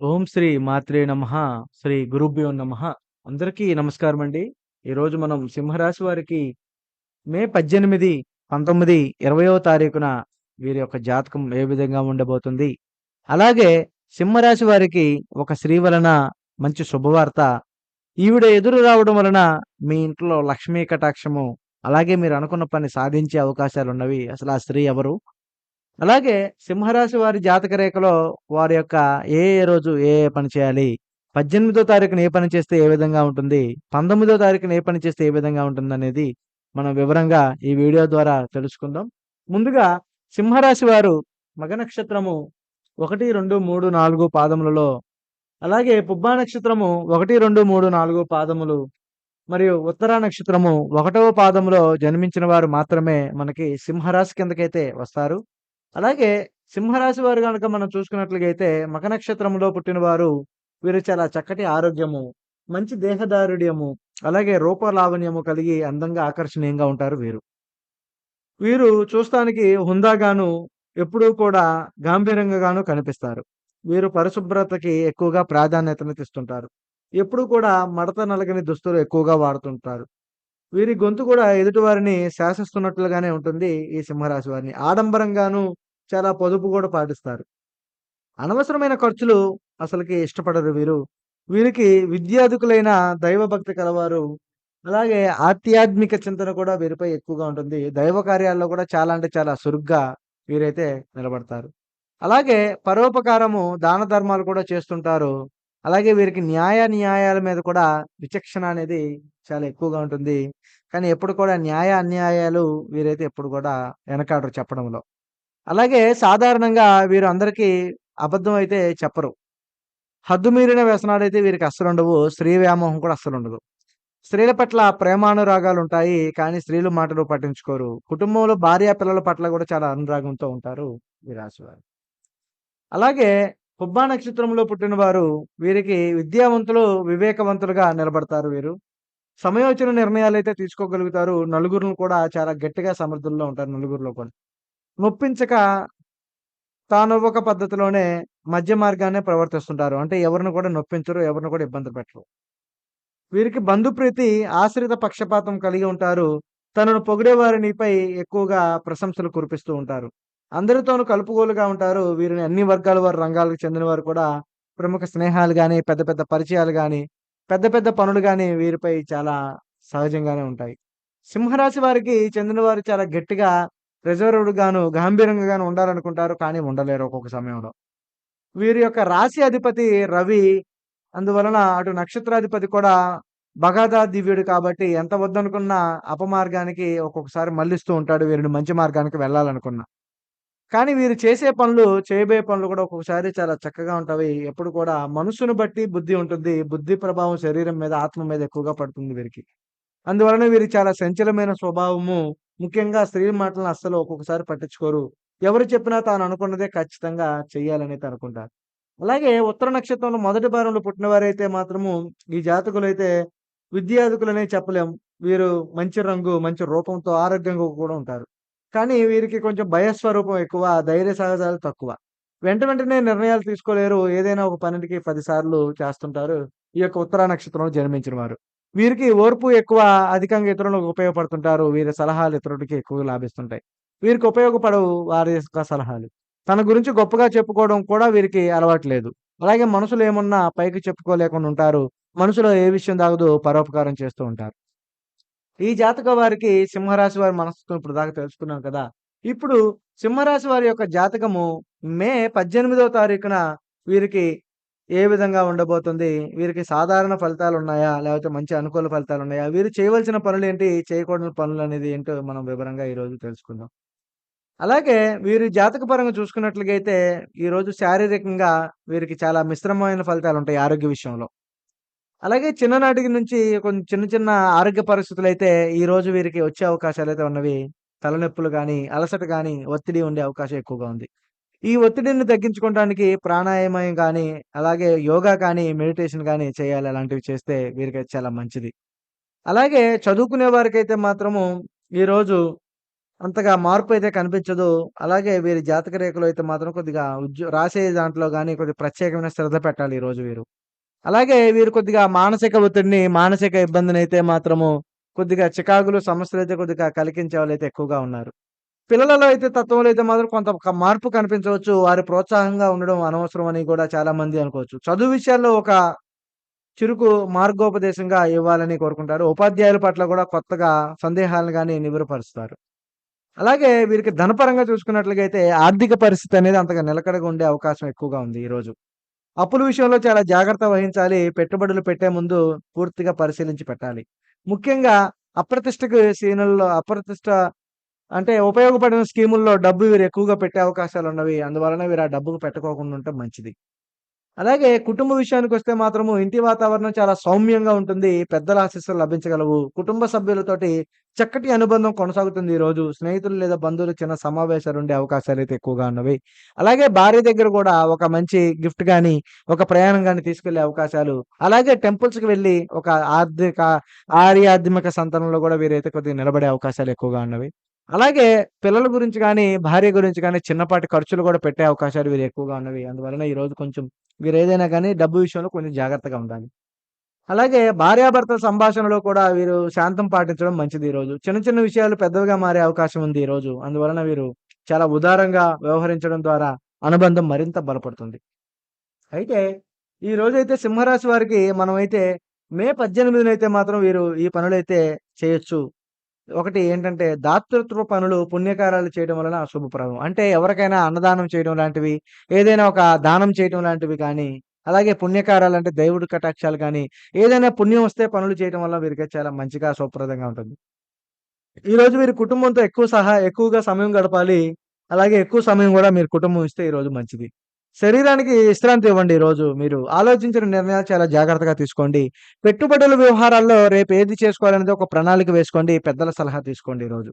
ఓం శ్రీ మాత్రే నమ శ్రీ గురుభ్యో నమ అందరికీ నమస్కారం అండి. ఈరోజు మనం సింహరాశి వారికి మే 18, 19, 20వ తారీఖున వీరి యొక్క జాతకం ఏ విధంగా ఉండబోతుంది? అలాగే సింహరాశి వారికి ఒక స్త్రీ వలన మంచి శుభవార్త. ఈవిడ ఎదురు రావడం వలన మీ ఇంట్లో లక్ష్మీ కటాక్షము, అలాగే మీరు అనుకున్న పని సాధించే అవకాశాలున్నవి. అసలు ఆ స్త్రీ ఎవరు? అలాగే సింహరాశి వారి జాతక రేఖలో వారి యొక్క ఏ ఏ రోజు ఏ ఏ పని చేయాలి? 18దో తారీఖున ఏ పని చేస్తే ఏ విధంగా ఉంటుంది? 19దో తారీఖున ఏ పని చేస్తే ఏ విధంగా ఉంటుంది అనేది మనం వివరంగా ఈ వీడియో ద్వారా తెలుసుకుందాం. ముందుగా సింహరాశి వారు మగ నక్షత్రము 1, 2, 3, 4 పాదములలో అలాగే పుబ్బా నక్షత్రము 1, 2, 3, 4 పాదములు మరియు ఉత్తర నక్షత్రము ఒకటవ పాదములో జన్మించిన వారు మాత్రమే మనకి సింహరాశి కిందకైతే వస్తారు. అలాగే సింహరాశి వారు కనుక మనం చూసుకున్నట్లయితే మక నక్షత్రంలో పుట్టినవారు వీరు చాలా చక్కటి ఆరోగ్యము, మంచి దేహదారుడ్యము అలాగే రూపలావణ్యము కలిగి అందంగా ఆకర్షణీయంగా ఉంటారు వీరు. వీరు చూస్తానికి హుందాగాను, ఎప్పుడూ కూడా గాంభీర్యంగాను కనిపిస్తారు. వీరు పరిశుభ్రతకి ఎక్కువగా ప్రాధాన్యతను తీస్తుంటారు ఎప్పుడూ కూడా మడత నలగని దుస్తులు ఎక్కువగా వాడుతుంటారు. వీరి గొంతు కూడా ఎదుటివారిని శాసిస్తున్నట్లుగానే ఉంటుంది ఈ సింహరాశి వారిని. ఆడంబరంగాను చాలా పొదుపు కూడా పాటిస్తారు. అనవసరమైన ఖర్చులు అసలుకి ఇష్టపడరు వీరు. వీరికి విద్యాధికులైన దైవభక్తి కలవారు. అలాగే ఆధ్యాత్మిక చింతన కూడా వీరిపై ఎక్కువగా ఉంటుంది. దైవ కార్యాల్లో కూడా చాలా అంటే చాలా చురుగ్గా వీరైతే నిలబడతారు. అలాగే పరోపకారము, దాన ధర్మాలు కూడా చేస్తుంటారు. అలాగే వీరికి న్యాయ న్యాయాల మీద కూడా విచక్షణ అనేది చాలా ఎక్కువగా ఉంటుంది. కానీ ఎప్పుడు కూడా న్యాయ అన్యాయాలు వీరైతే ఎప్పుడు కూడా వెనకాడరు చెప్పడంలో. అలాగే సాధారణంగా వీరు అందరికీ అబద్ధం అయితే చెప్పరు. హద్దుమీరిన వ్యసనాలు అయితే వీరికి అస్సలుండవు. స్త్రీ వ్యామోహం కూడా అస్సలుండదు. స్త్రీల పట్ల ప్రేమానురాగాలు ఉంటాయి కానీ స్త్రీలు మాటలు పట్టించుకోరు. కుటుంబంలో భార్య పిల్లల పట్ల కూడా చాలా అనురాగంతో ఉంటారు ఈ రాశివారు. అలాగే పుబ్బా నక్షత్రంలో పుట్టినవారు వీరికి విద్యావంతులు, వివేకవంతులుగా నిలబడతారు వీరు. సమయోచిత అయితే తీసుకోగలుగుతారు. నలుగురిని కూడా చాలా గట్టిగా సమర్థుల్లో ఉంటారు నలుగురిలో కూడా. నొప్పించక తానొవ్వక పద్ధతిలోనే మధ్య మార్గానే ప్రవర్తిస్తుంటారు. అంటే ఎవరిని కూడా నొప్పించరు. ఎవరిని కూడా ఇబ్బంది పెట్టరు. వీరికి బంధుప్రీతి, ఆశ్రిత పక్షపాతం కలిగి ఉంటారు. తనను పొగిడేవారినిపై ఎక్కువగా ప్రశంసలు కురిపిస్తూ ఉంటారు. అందరితోనూ కలుపుగోలుగా ఉంటారు. వీరిని అన్ని వర్గాల వారు, రంగాలకు చెందిన వారు కూడా ప్రముఖ స్నేహాలు కానీ పెద్ద పెద్ద పరిచయాలు కానీ పెద్ద పెద్ద పనులు కానీ వీరిపై చాలా సహజంగానే ఉంటాయి. సింహరాశి వారికి చెందిన వారు చాలా గట్టిగా రిజర్వ్డ్‌గాను, గాను ఉండాలనుకుంటారు. కానీ ఉండలేరు ఒక్కొక్క సమయంలో. వీరి యొక్క రాశి అధిపతి రవి. అందువలన అటు నక్షత్రాధిపతి కూడా బగాదా దివ్యుడు కాబట్టి ఎంత వద్దనుకున్నా అపమార్గానికి ఒక్కొక్కసారి మళ్ళిస్తూ ఉంటాడు వీరిని మంచి మార్గానికి వెళ్ళాలనుకున్నా. కానీ వీరు చేసే పనులు, చేయబోయే పనులు కూడా ఒక్కొక్కసారి చాలా చక్కగా ఉంటాయి ఎప్పుడు కూడా మనసును బట్టి బుద్ధి ఉంటుంది. బుద్ధి ప్రభావం శరీరం మీద, ఆత్మ మీద ఎక్కువగా పడుతుంది వీరికి. అందువలన వీరు చాలా సంచలమైన స్వభావము. ముఖ్యంగా స్త్రీల మాటలను అస్సలు ఒక్కొక్కసారి పట్టించుకోరు. ఎవరు చెప్పినా తాను అనుకున్నదే ఖచ్చితంగా చెయ్యాలనైతే అనుకుంటారు. అలాగే ఉత్తర నక్షత్రంలో మొదటి భారంలో పుట్టిన వారైతే మాత్రము ఈ జాతకులైతే విద్యాధికులనే చెప్పలేం. వీరు మంచి రంగు, మంచి రూపంతో ఆరోగ్యంగా కూడా ఉంటారు. కానీ వీరికి కొంచెం భయస్వరూపం ఎక్కువ. ధైర్య సాహసాలు తక్కువ. వెంట వెంటనే నిర్ణయాలు తీసుకోలేరు. ఏదైనా ఒక పనికి పదిసార్లు చేస్తుంటారు. ఈ యొక్క ఉత్తరా నక్షత్రంలో జన్మించిన వారు. వీరికి ఓర్పు ఎక్కువ. అధికంగా ఇతరులకు ఉపయోగపడుతుంటారు. వీరి సలహాలు ఇతరులకి ఎక్కువ లాభిస్తుంటాయి. వీరికి ఉపయోగపడవు వారి యొక్క సలహాలు. తన గురించి గొప్పగా చెప్పుకోవడం కూడా వీరికి అలవాటు లేదు. అలాగే మనసులో ఏమున్నా పైకి చెప్పుకోలేకుండా ఉంటారు. మనసులో ఏ విషయం దాగదో పరోపకారం చేస్తూ ఉంటారు. ఈ జాతక వారికి సింహరాశి వారి మనస్తత్వం ఇప్పుడు దాకా తెలుసుకున్నాం కదా! ఇప్పుడు సింహరాశి వారి యొక్క జాతకము మే 18వ తారీఖున వీరికి ఏ విధంగా ఉండబోతుంది? వీరికి సాధారణ ఫలితాలు ఉన్నాయా లేకపోతే మంచి అనుకూల ఫలితాలు ఉన్నాయా వీరు చేయవలసిన పనులు ఏంటి చేయకూడని పనులనేది ఏంటో మనం వివరంగా ఈరోజు తెలుసుకుందాం. అలాగే వీరి జాతకపరంగా చూసుకున్నట్లుగైతే ఈరోజు శారీరకంగా వీరికి చాలా మిశ్రమమైన ఫలితాలుంటాయి ఆరోగ్య విషయంలో. అలాగే చిన్ననాటి నుంచి కొంచెం చిన్న చిన్న ఆరోగ్య పరిస్థితులు అయితే ఈ రోజు వీరికి వచ్చే అవకాశాలు అయితే ఉన్నవి. తలనొప్పులు కానీ అలసట కానీ ఒత్తిడి ఉండే అవకాశం ఎక్కువగా ఉంది. ఈ ఒత్తిడిని తగ్గించుకోవడానికి ప్రాణాయామం కానీ అలాగే యోగా కానీ, మెడిటేషన్ కానీ చేయాలి. అలాంటివి చేస్తే వీరికి చాలా మంచిది. అలాగే చదువుకునే వారికైతే మాత్రము ఈరోజు అంతగా మార్పు అయితే కనిపించదు. అలాగే వీరి జాతక రేఖలో అయితే మాత్రం కొద్దిగా ఉద్యో రాసే దాంట్లో కానీ కొద్దిగా ప్రత్యేకమైన శ్రద్ధ పెట్టాలి ఈరోజు వీరు. అలాగే వీరు కొద్దిగా మానసిక ఒత్తిడిని, మానసిక ఇబ్బందినైతే మాత్రము కొద్దిగా చికాకులు, సమస్యలైతే కొద్దిగా కలిగించే వాళ్ళైతే ఎక్కువగా ఉన్నారు. పిల్లలలో అయితే తత్వంలో అయితే మాత్రం కొంత ఒక మార్పు కనిపించవచ్చు. వారి ప్రోత్సాహంగా ఉండడం అనవసరం అని కూడా చాలా మంది అనుకోవచ్చు. చదువు విషయాల్లో ఒక చురుకు మార్గోపదేశంగా ఇవ్వాలని కోరుకుంటారు. ఉపాధ్యాయుల పట్ల కూడా కొత్తగా సందేహాలను కానీ నివరపరుస్తారు అలాగే వీరికి ధనపరంగా చూసుకున్నట్లయితే ఆర్థిక పరిస్థితి అనేది అంతగా నిలకడగా ఉండే అవకాశం ఎక్కువగా ఉంది ఈరోజు. అప్పుల విషయంలో చాలా జాగ్రత్త వహించాలి. పెట్టుబడులు పెట్టే ముందు పూర్తిగా పరిశీలించి పెట్టాలి. ముఖ్యంగా అప్రతిష్టకు సీనుల్లో అప్రతిష్ట అంటే ఉపయోగపడిన స్కీముల్లో డబ్బు వీరు ఎక్కువగా పెట్టే అవకాశాలున్నవి. అందువలన వీరు ఆ డబ్బుకు పెట్టుకోకుండా ఉంటే మంచిది. అలాగే కుటుంబ విషయానికి వస్తే మాత్రము ఇంటి వాతావరణం చాలా సౌమ్యంగా ఉంటుంది. పెద్దల ఆశీస్సులు లభించగలవు. కుటుంబ సభ్యులతోటి చక్కటి అనుబంధం కొనసాగుతుంది ఈరోజు. స్నేహితులు లేదా బంధువులు చిన్న సమావేశాలు ఉండే అవకాశాలు అయితే ఎక్కువగా ఉన్నవి. అలాగే భార్య దగ్గర కూడా ఒక మంచి గిఫ్ట్ కానీ ఒక ప్రయాణం కానీ తీసుకెళ్ళే అవకాశాలు, అలాగే టెంపుల్స్‌కి వెళ్ళి ఒక ఆర్థిక ఆర్యాద్మిక సంతానంలో కూడా వీరైతే కొద్దిగా నిలబడే అవకాశాలు ఎక్కువగా ఉన్నవి. అలాగే పిల్లల గురించి కానీ భార్య గురించి కానీ చిన్నపాటి ఖర్చులు కూడా పెట్టే అవకాశాలు వీరు ఎక్కువగా ఉన్నవి. అందువలన ఈరోజు కొంచెం వీరు ఏదైనా కానీ డబ్బు విషయంలో కొంచెం జాగ్రత్తగా ఉండాలి. అలాగే భార్యాభర్తల సంభాషణలో కూడా వీరు శాంతం పాటించడం మంచిది ఈరోజు. చిన్న చిన్న విషయాలు పెద్దవిగా మారే అవకాశం ఉంది ఈరోజు. అందువలన వీరు చాలా ఉదారంగా వ్యవహరించడం ద్వారా అనుబంధం మరింత బలపడుతుంది. అయితే ఈ రోజైతే సింహరాశి వారికి మనమైతే మే 18నైతే మాత్రం వీరు ఈ పనులైతే చేయొచ్చు. ఒకటి ఏంటంటే దాతృత్వ పనులు, పుణ్యకార్యాలు చేయడం వలన శుభప్రదం. అంటే ఎవరికైనా అన్నదానం చేయడం లాంటివి, ఏదైనా ఒక దానం చేయడం లాంటివి కానీ, అలాగే పుణ్యకారాలు అంటే దేవుడి కటాక్షాలు కానీ ఏదైనా పుణ్యం వస్తే పనులు చేయడం వల్ల వీరికి చాలా మంచిగా శుభప్రదంగా ఉంటుంది. ఈరోజు మీరు కుటుంబంతో ఎక్కువ సహా ఎక్కువగా సమయం గడపాలి. అలాగే ఎక్కువ సమయం కూడా మీరు కుటుంబం ఇస్తే ఈరోజు మంచిది. శరీరానికి విశ్రాంతి ఇవ్వండి ఈరోజు. మీరు ఆలోచించిన నిర్ణయాలు చాలా జాగ్రత్తగా తీసుకోండి. పెట్టుబడుల వ్యవహారాల్లో రేపు ఏది చేసుకోవాలనేది ఒక ప్రణాళిక వేసుకోండి. పెద్దల సలహా తీసుకోండి ఈరోజు.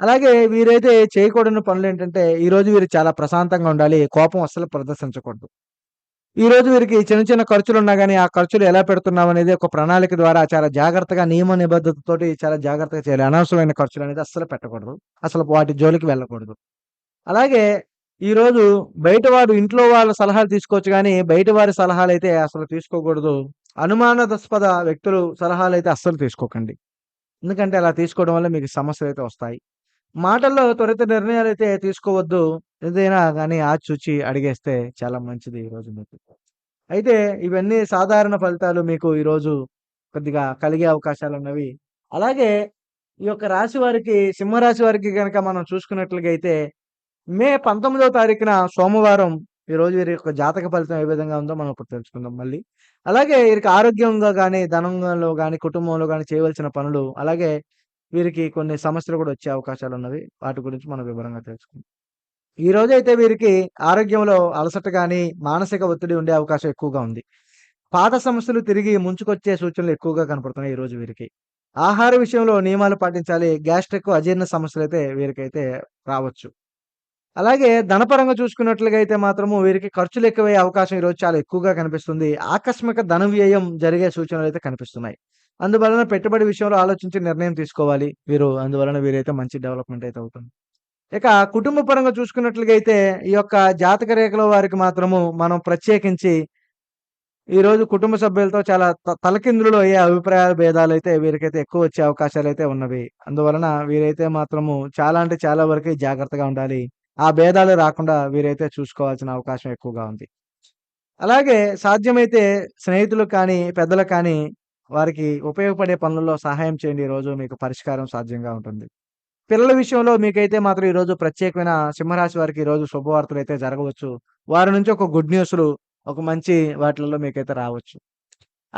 అలాగే వీరైతే చేయకూడని పనులు ఏంటంటే ఈరోజు వీరు చాలా ప్రశాంతంగా ఉండాలి. కోపం అస్సలు ప్రదర్శించకూడదు. ఈరోజు వీరికి చిన్న చిన్న ఖర్చులు ఉన్నా కానీ ఆ ఖర్చులు ఎలా పెడుతున్నాం అనేది ఒక ప్రణాళిక ద్వారా చాలా జాగ్రత్తగా నియమ నిబద్ధతతోటి చాలా జాగ్రత్తగా చేయాలి. అనవసరమైన ఖర్చులు అనేది అస్సలు పెట్టకూడదు. అసలు వాటి జోలికి వెళ్ళకూడదు. అలాగే ఈరోజు బయటవారు ఇంట్లో వాళ్ళ సలహాలు తీసుకోవచ్చు కానీ బయట వారి సలహాలు అయితే అసలు తీసుకోకూడదు. అనుమానాస్పద వ్యక్తులు సలహాలు అయితే అస్సలు తీసుకోకండి. ఎందుకంటే అలా తీసుకోవడం వల్ల మీకు సమస్యలైతే వస్తాయి. మాటల్లో త్వరిత నిర్ణయాలు అయితే తీసుకోవద్దు. ఏదైనా కానీ ఆచూచి అడిగేస్తే చాలా మంచిది ఈరోజు మీకు. అయితే ఇవన్నీ సాధారణ ఫలితాలు మీకు ఈరోజు కొద్దిగా కలిగే అవకాశాలున్నవి. అలాగే ఈ యొక్క రాశి వారికి సింహరాశి వారికి కనుక మనం చూసుకున్నట్లుగా అయితే మే 19వ తారీఖున సోమవారం ఈరోజు వీరి యొక్క జాతక ఫలితం ఏ విధంగా ఉందో మనం ఇప్పుడు తెలుసుకుందాం మళ్ళీ. అలాగే వీరికి ఆరోగ్యంగా కానీ ధనంలో కానీ కుటుంబంలో కానీ చేయవలసిన పనులు, అలాగే వీరికి కొన్ని సమస్యలు కూడా వచ్చే అవకాశాలు ఉన్నవి వాటి గురించి మనం వివరంగా తెలుసుకుందాం. ఈ రోజు అయితే వీరికి ఆరోగ్యంలో అలసట కానీ మానసిక ఒత్తిడి ఉండే అవకాశం ఎక్కువగా ఉంది. పాత సమస్యలు తిరిగి ముంచుకొచ్చే సూచనలు ఎక్కువగా కనపడుతున్నాయి ఈ రోజు వీరికి. ఆహార విషయంలో నియమాలు పాటించాలి. గ్యాస్ట్రిక్, అజీర్ణ సమస్యలు అయితే వీరికైతే రావచ్చు. అలాగే ధనపరంగా చూసుకున్నట్లుగా అయితే మాత్రము వీరికి ఖర్చులు ఎక్కువయ్యే అవకాశం ఈరోజు చాలా ఎక్కువగా కనిపిస్తుంది. ఆకస్మిక ధన వ్యయం జరిగే సూచనలు అయితే కనిపిస్తున్నాయి. అందువలన పెట్టుబడి విషయంలో ఆలోచించి నిర్ణయం తీసుకోవాలి వీరు. అందువలన వీరైతే మంచి డెవలప్‌మెంట్ అయితే అవుతుంది. ఇక కుటుంబ పరంగా చూసుకున్నట్లుగా అయితే ఈ యొక్క జాతక రేఖలో వారికి మాత్రము మనం ప్రత్యేకించి ఈరోజు కుటుంబ సభ్యులతో చాలా త తలకిందులు అయ్యే అభిప్రాయ అయితే వీరికైతే ఎక్కువ వచ్చే అవకాశాలు అయితే ఉన్నవి. అందువలన వీరైతే మాత్రము చాలా అంటే చాలా వరకు జాగ్రత్తగా ఉండాలి. ఆ భేదాలు రాకుండా వీరైతే చూసుకోవాల్సిన అవకాశం ఎక్కువగా ఉంది. అలాగే సాధ్యమైతే స్నేహితులు కానీ, పెద్దలు కానీ వారికి ఉపయోగపడే పనుల్లో సహాయం చేయండి ఈరోజు మీకు పరిష్కారం సాధ్యంగా ఉంటుంది. పిల్లల విషయంలో మీకైతే మాత్రం ఈరోజు ప్రత్యేకమైన సింహరాశి వారికి ఈరోజు శుభవార్తలైతే జరగవచ్చు. వారి నుంచి ఒక గుడ్ న్యూస్‌లు ఒక మంచి వాటిలలో మీకైతే రావచ్చు.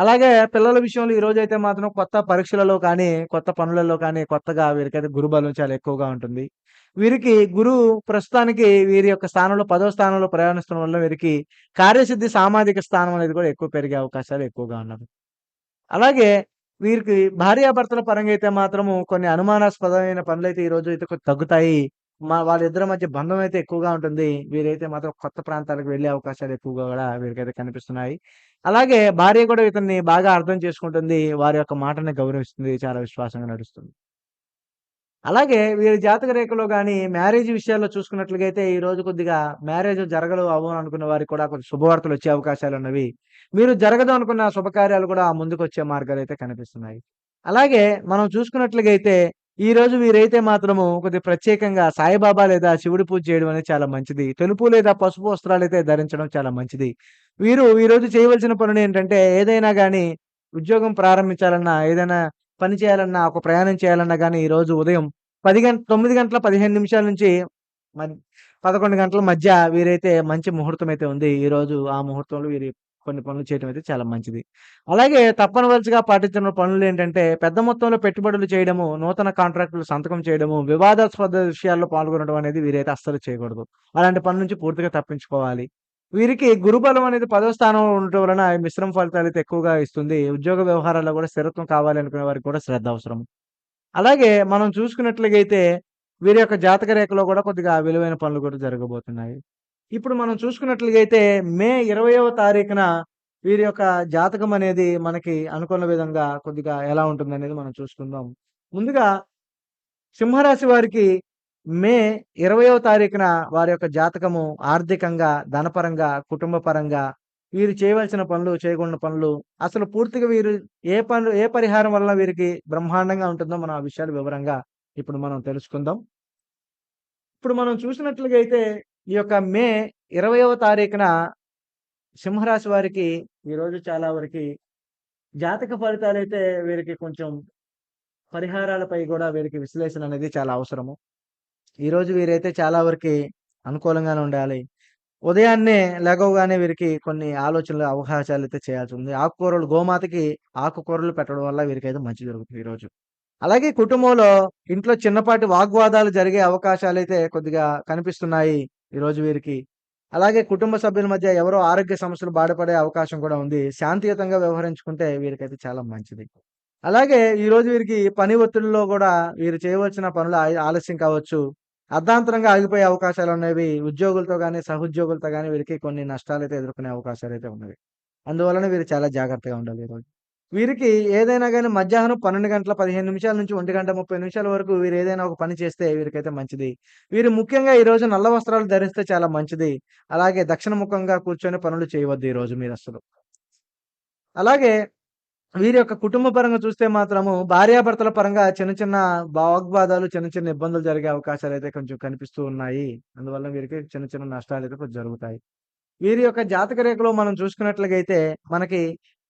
అలాగే పిల్లల విషయంలో ఈ రోజు అయితే మాత్రం కొత్త పరీక్షలలో కానీ, కొత్త పనులలో కానీ కొత్తగా వీరికైతే గురుబలం చాలా ఎక్కువగా ఉంటుంది. వీరికి గురువు ప్రస్తుతానికి వీరి యొక్క స్థానంలో పదవ స్థానంలో ప్రయాణిస్తున్న వల్ల వీరికి కార్యసిద్ధి సామాజిక స్థానం అనేది కూడా ఎక్కువ పెరిగే అవకాశాలు ఎక్కువగా ఉన్నవి. అలాగే వీరికి భార్యాభర్తల పరంగా అయితే మాత్రము కొన్ని అనుమానాస్పదమైన పనులైతే రోజు అయితే తగ్గుతాయి. మా వాళ్ళిద్దరి మధ్య బంధం అయితే ఎక్కువగా ఉంటుంది. వీరైతే మాత్రం కొత్త ప్రాంతాలకు వెళ్ళే అవకాశాలు ఎక్కువగా కూడా వీరికైతే కనిపిస్తున్నాయి. అలాగే భార్య కూడా ఇతన్ని బాగా అర్థం చేసుకుంటుంది. వారి యొక్క మాటని గౌరవిస్తుంది. చాలా విశ్వాసంగా నడుస్తుంది. అలాగే వీరి జాతక రేఖలో కానీ మ్యారేజ్ విషయాల్లో చూసుకున్నట్లుగైతే ఈ రోజు కొద్దిగా మ్యారేజ్ జరగదు అవ్వను అనుకున్న వారికి కూడా కొంచెం శుభవార్తలు వచ్చే అవకాశాలు ఉన్నవి మీరు జరగదు అనుకున్న శుభకార్యాలు కూడా ముందుకొచ్చే అయితే కనిపిస్తున్నాయి. అలాగే మనం చూసుకున్నట్లుగైతే ఈ రోజు వీరైతే మాత్రము కొద్దిగా ప్రత్యేకంగా సాయిబాబా లేదా శివుడి పూజ చేయడం అనేది చాలా మంచిది. తెలుపు లేదా పసుపు వస్త్రాలు అయితే ధరించడం చాలా మంచిది. వీరు ఈరోజు చేయవలసిన పనులు ఏంటంటే ఏదైనా గాని ఉద్యోగం ప్రారంభించాలన్నా, ఏదైనా పని చేయాలన్నా, ఒక ప్రయాణం చేయాలన్నా కానీ ఈ రోజు ఉదయం పది గంట తొమ్మిది గంటల 15 నిమిషాల నుంచి పదకొండు గంటల మధ్య వీరైతే మంచి ముహూర్తం అయితే ఉంది. ఈ రోజు ఆ ముహూర్తంలో వీరు కొన్ని పనులు చేయడం అయితే చాలా మంచిది. అలాగే తప్పనిసరిగా పాటించిన పనులేంటంటే పెద్ద మొత్తంలో పెట్టుబడులు చేయడము, నూతన కాంట్రాక్టులు సంతకం చేయడము, వివాదాస్పద విషయాల్లో పాల్గొనడం అనేది వీరైతే అస్సలు చేయకూడదు. అలాంటి పనుల నుంచి పూర్తిగా తప్పించుకోవాలి. వీరికి గురుబలం అనేది పదవ స్థానంలో ఉండటం వలన మిశ్రమ ఫలితాలు అయితే ఎక్కువగా ఇస్తుంది. ఉద్యోగ వ్యవహారాల్లో కూడా స్థిరత్వం కావాలి అనుకునే వారికి కూడా శ్రద్ధ అవసరం. అలాగే మనం చూసుకున్నట్లయితే వీరి యొక్క జాతక రేఖలో కూడా కొద్దిగా విలువైన పనులు కూడా జరగబోతున్నాయి. ఇప్పుడు మనం చూసుకున్నట్లుగైతే మే 20వ తారీఖున వీరి యొక్క జాతకం అనేది మనకి అనుకున్న విధంగా కొద్దిగా ఎలా ఉంటుందనేది మనం చూసుకుందాం. ముందుగా సింహరాశి వారికి మే 20వ తారీఖున వారి యొక్క జాతకము ఆర్థికంగా, ధనపరంగా, కుటుంబ పరంగా వీరు చేయవలసిన పనులు, చేయకుండా పనులు, అసలు పూర్తిగా వీరు ఏ పనులు ఏ పరిహారం వల్ల వీరికి బ్రహ్మాండంగా ఉంటుందో మనం ఆ విషయాలు వివరంగా ఇప్పుడు మనం తెలుసుకుందాం. ఇప్పుడు మనం చూసినట్లుగా అయితే ఈ యొక్క మే 20వ తారీఖున సింహరాశి వారికి ఈరోజు చాలా వరకి జాతక ఫలితాలు అయితే వీరికి కొంచెం పరిహారాలపై కూడా వీరికి విశ్లేషణ అనేది చాలా అవసరము. ఈరోజు వీరైతే చాలా వరకి అనుకూలంగానే ఉండాలి. ఉదయాన్నే లెగవగానే వీరికి కొన్ని ఆలోచనలు, చేయాల్సి ఉంది ఆకుకూరలు గోమాతకి ఆకుకూరలు పెట్టడం వల్ల వీరికైతే మంచి జరుగుతుంది ఈరోజు. అలాగే కుటుంబంలో ఇంట్లో చిన్నపాటి వాగ్వాదాలు జరిగే అవకాశాలు అయితే కొద్దిగా కనిపిస్తున్నాయి ఈరోజు వీరికి. అలాగే కుటుంబ సభ్యుల మధ్య ఎవరో ఆరోగ్య సమస్యలు బాధపడే అవకాశం కూడా ఉంది. శాంతియుతంగా వ్యవహరించుకుంటే వీరికైతే చాలా మంచిది. అలాగే ఈరోజు వీరికి పని ఒత్తిడిలో కూడా వీరు చేయవలసిన పనులు ఆలస్యం కావచ్చు. అర్ధాంతరంగా ఆగిపోయే అవకాశాలు ఉన్నవి ఉద్యోగులతో కానీ సహోద్యోగులతో కానీ వీరికి కొన్ని నష్టాలు అయితే ఎదుర్కొనే అవకాశాలు అయితే ఉన్నవి. అందువలన వీరు చాలా జాగ్రత్తగా ఉండాలి ఈరోజు. వీరికి ఏదైనా కానీ మధ్యాహ్నం 12 గంటల 15 నిమిషాల నుంచి ఒంటి గంట 30 నిమిషాల వరకు వీరు ఏదైనా ఒక పని చేస్తే వీరికైతే మంచిది. వీరు ముఖ్యంగా ఈరోజు నల్ల వస్త్రాలు ధరిస్తే చాలా మంచిది. అలాగే దక్షిణముఖంగా కూర్చొని పనులు చేయవద్దు ఈరోజు అసలు అలాగే వీరి యొక్క కుటుంబ పరంగా చూస్తే మాత్రము భార్యాభర్తల పరంగా చిన్న చిన్న వాగ్వాదాలు, చిన్న చిన్న ఇబ్బందులు జరిగే అవకాశాలు అయితే కొంచెం కనిపిస్తూ ఉన్నాయి. అందువల్ల వీరికి చిన్న చిన్న నష్టాలైతే కొంచెం జరుగుతాయి. వీరి యొక్క జాతక రేఖలో మనం చూసుకున్నట్లయితే మనకి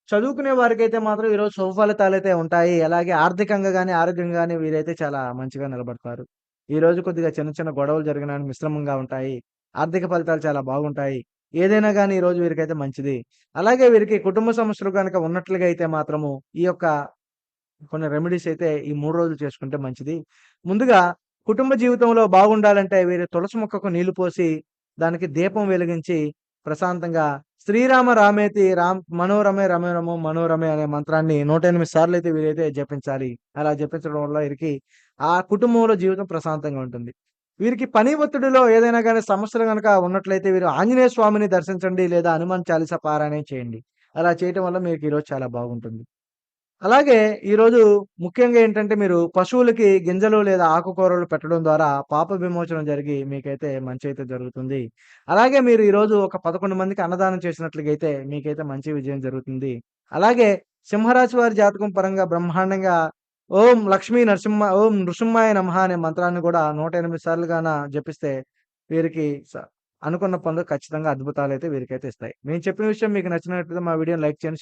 చదువుకునే వారికైతే మాత్రం ఈరోజు శుభ అయితే ఉంటాయి. అలాగే ఆర్థికంగా కానీ ఆరోగ్యంగా కానీ వీరైతే చాలా మంచిగా నిలబడతారు. ఈ రోజు కొద్దిగా చిన్న చిన్న గొడవలు జరిగిన మిశ్రమంగా ఉంటాయి. ఆర్థిక ఫలితాలు చాలా బాగుంటాయి. ఏదైనా కానీ ఈ రోజు వీరికైతే మంచిది. అలాగే వీరికి కుటుంబ సమస్యలు కనుక ఉన్నట్లుగా అయితే మాత్రము ఈ యొక్క కొన్ని రెమెడీస్ అయితే ఈ మూడు రోజులు చేసుకుంటే మంచిది. ముందుగా కుటుంబ జీవితంలో బాగుండాలంటే వీరు తులసి మొక్కకు నీళ్ళు పోసి, దానికి దీపం వెలిగించి ప్రశాంతంగా శ్రీరామ రామేతి రామ్ మనోరమే రమే రమో మనోరమే అనే మంత్రాన్ని నూట ఎనిమిది సార్లు అయితే వీరైతే జపించాలి. అలా జపించడం వల్ల వీరికి ఆ కుటుంబంలో జీవితం ప్రశాంతంగా ఉంటుంది. వీరికి పని ఒత్తిడిలో ఏదైనా కానీ సమస్యలు కనుక ఉన్నట్లయితే వీరు ఆంజనేయ స్వామిని దర్శించండి లేదా హనుమాన్ చాలీసా పారాయణ చేయండి. అలా చేయటం వల్ల మీకు ఈరోజు చాలా బాగుంటుంది. అలాగే ఈరోజు ముఖ్యంగా ఏంటంటే మీరు పశువులకి గింజలు లేదా ఆకుకూరలు పెట్టడం ద్వారా పాప విమోచనం జరిగి మీకైతే మంచి అయితే జరుగుతుంది. అలాగే మీరు ఈరోజు ఒక 11 మందికి అన్నదానం చేసినట్లుగైతే మీకైతే మంచి విజయం జరుగుతుంది. అలాగే సింహరాశి వారి జాతకం పరంగా బ్రహ్మాండంగా ఓం లక్ష్మీ నరసింహ ఓం నృసింహాయ నమః అనే మంత్రాన్ని కూడా 108 సార్లు గాన జపిస్తే వీరికి అనుకున్న పనులు ఖచ్చితంగా అద్భుతాలు అయితే వీరికైతే ఇస్తాయి. మేము చెప్పిన విషయం మీకు నచ్చినట్లయితే మా వీడియోని లైక్ చేయండి.